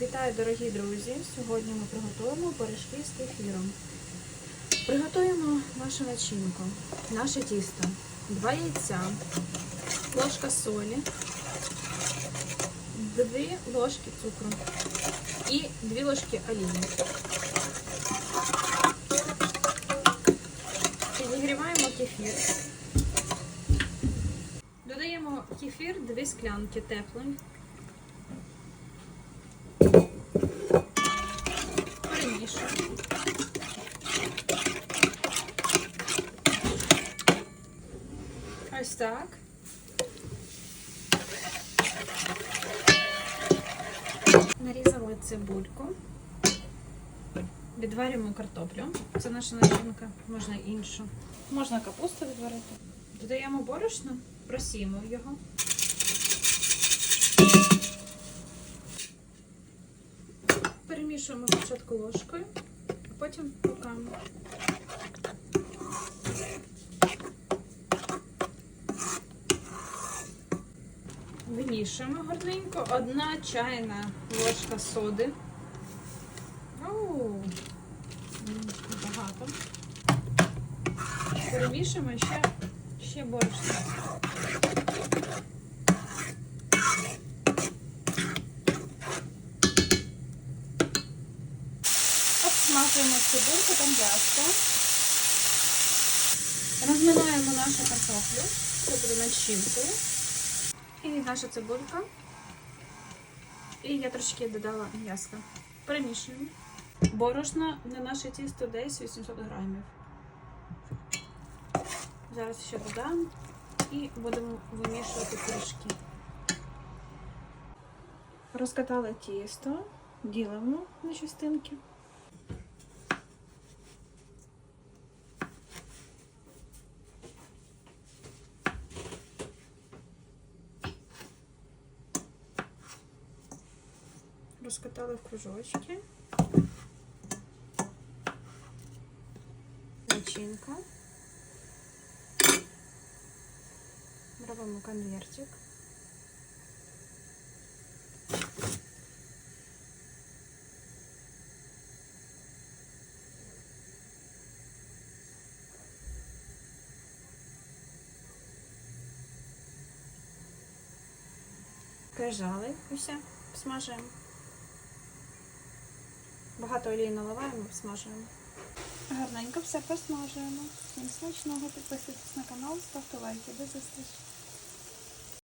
Вітаю, дорогі друзі! Сьогодні ми приготуємо пиріжки з кефіром. Приготуємо нашу начинку, наше тісто, 2 яйця, ложка солі, 2 ложки цукру і 2 ложки олії. Підігріваємо кефір. Додаємо кефір 2 склянки теплий. Перемішуємо. Ось так. Нарізали цибульку. Відварюємо картоплю. Це наша начинка, можна іншу. Можна капусту відварити. Додаємо борошно, просіємо його. Перемішуємо спочатку ложкою, а потім руками. Вимішуємо гарненько. Одна чайна ложка соди. Оу, багато. Перемішуємо ще, ще борошно. Обсмажуємо цибульку та м'ясо. Розминаємо нашу картоплю. Це буде начинкою. І наша цибулька. І я трошки додала м'яска. Перемішуємо. Борошно на наше тісто десь 800 грамів. Зараз ще додам і будемо вимішувати пиріжки. Розкатали тісто, ділимо на частинки. Розкатали в кружочки. Начинка. Робимо конвертик. Прижали і все, смажимо. Багато олії наливаємо, смажуємо. Гарненько все посмажуємо. Всім смачного, підписуйтесь на канал, ставте лайки. До зустрічі!